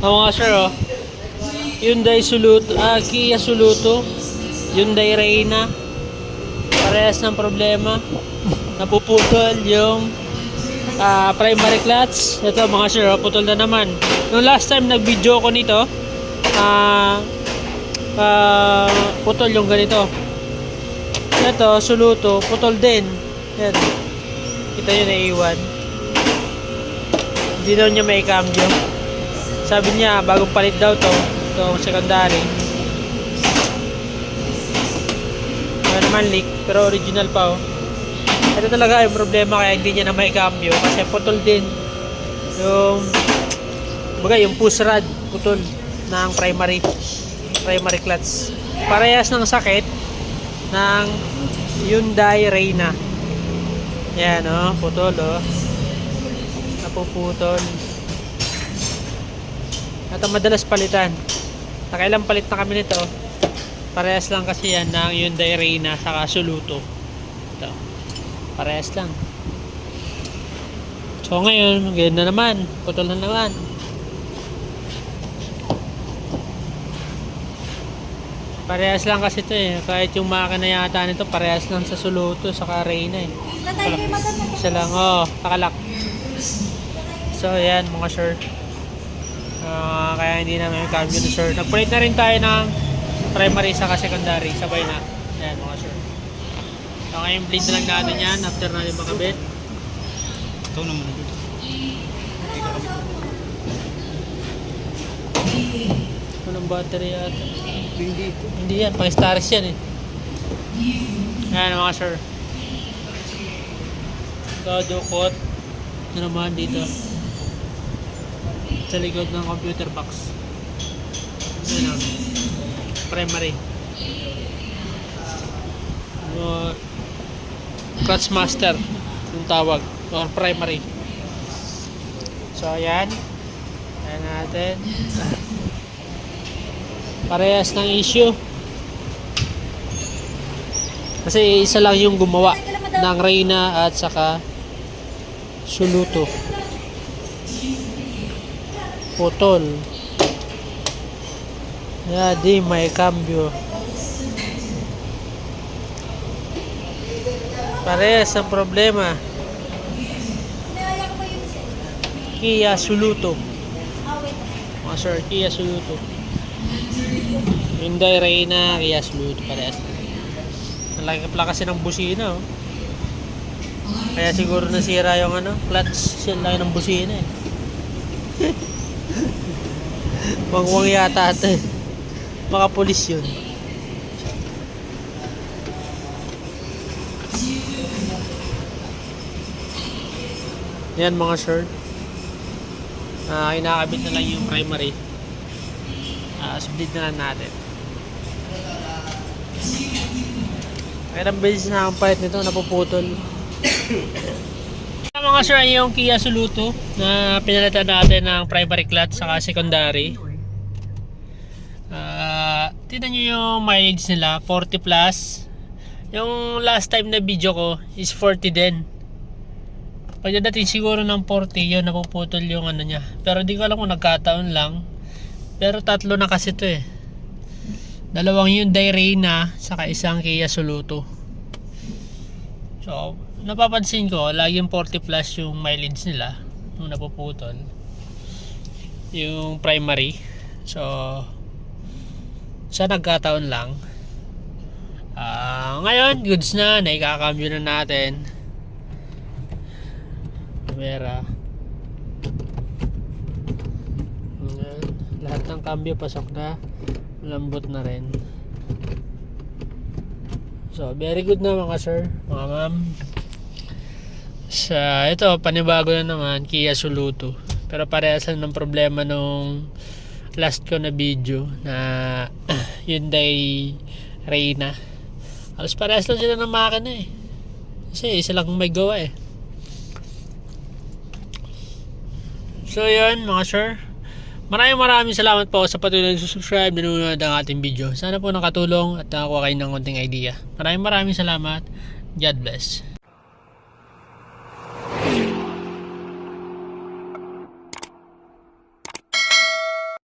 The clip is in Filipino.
Oo nga sir oh. Hyundai Soluto, ah, Kia Soluto, Hyundai Reyna. Parehas ng problema. Napuputol yung ah, primary clutch. Ito mga sir, oh, putol na naman. Nung last time nag-video ko nito, ah, ah, putol yung ganito. Ito, Soluto, putol din. Yan. Kita yun naiiwan. Hindi daw niya may cambio. Sabi niya, bagong palit daw to. Itong secondary. Ano naman leak, pero original pa oh. Ito talaga yung problema kaya hindi niya na may cambio. Kasi putol din. Yung, baga yung push rod, putol ng primary primary clutch. Parehas ng sakit ng Hyundai Reyna. Yan oh, putol oh. Napuputol. At ang madalas palitan. Nakailang palit na kami nito. Parehas lang kasi yan ng Hyundai Reyna saka Soluto. Ito. Parehas lang. So ngayon, ganyan na naman. Putol na naman. Parehas lang kasi ito eh. Kahit yung makina yata nito, parehas lang sa Soluto saka Reyna eh. Maganda. Isa lang, oh, nakalak. So, yan mga sir. Ah, kaya hindi na may cambio na sir. Nag-plate na rin tayo ng primary saka secondary. Sabay na. Yan mga sir. So, ngayon bleed na lang natin yan after natin makabit. Ito naman. Ito ng battery yata. Hindi ito. Hindi yan, pang staris yan eh. Yan mga sir. Dadukot. Ito naman dito. Sa likod ng computer box. Yan o. Primary. Uh, clutch master yung tawag. Or primary. So ayan. Ayan natin. Parehas ng issue. Kasi isa lang yung gumawa ng Reyna at saka Suluto. Putol. Yeah, di may cambio. Parehas ang problema. Kia Suluto. Mga sir, Kia Suluto. Hyundai Reyna, Kia Suluto. Parehas. Ang laki pala kasi ng busina, oh. Kaya siguro nasira yung ano, clutch. Siya laki ng busina, eh. Wangwang yata ito. Mga pulis yun. Yan mga sir. Ah, kinakabit na lang yung primary. Ah, split na natin. Kaya ang bilis na ang palit nito, napuputol. Mga sir, yung Kia Soluto na pinalitan natin ng primary clutch saka secondary. Ah, tingnan nyo yung mileage nila, 40 plus. Yung last time na video ko is 40 din. Pagdating siguro ng 40, yun napuputol yung ano niya. Pero di ko alam kung nagkataon lang. Pero tatlo na kasi to eh. Dalawang Hyundai Reyna saka isang Kia Soluto. So, napapansin ko, laging 40 plus yung mileage nila nung napuputol. Yung primary. So, sa nagkataon lang. Ah, ngayon, goods na, naikakambyo na natin. Camera. Lahat ng cambio pasok na. Lambot na rin. So, very good na mga sir, mga ma'am. Sa ito, panibago na naman, Kia Soluto. Pero parehas lang ng problema nung last ko na video na Hyundai Reyna. Halos parehas lang sila ng makina eh. Kasi isa lang may gawa eh. So yun mga sir. Maraming maraming salamat po sa patuloy na subscribe na nanonood ang ating video. Sana po nakatulong at nakakuha kayo ng konting idea. Maraming maraming salamat. God bless.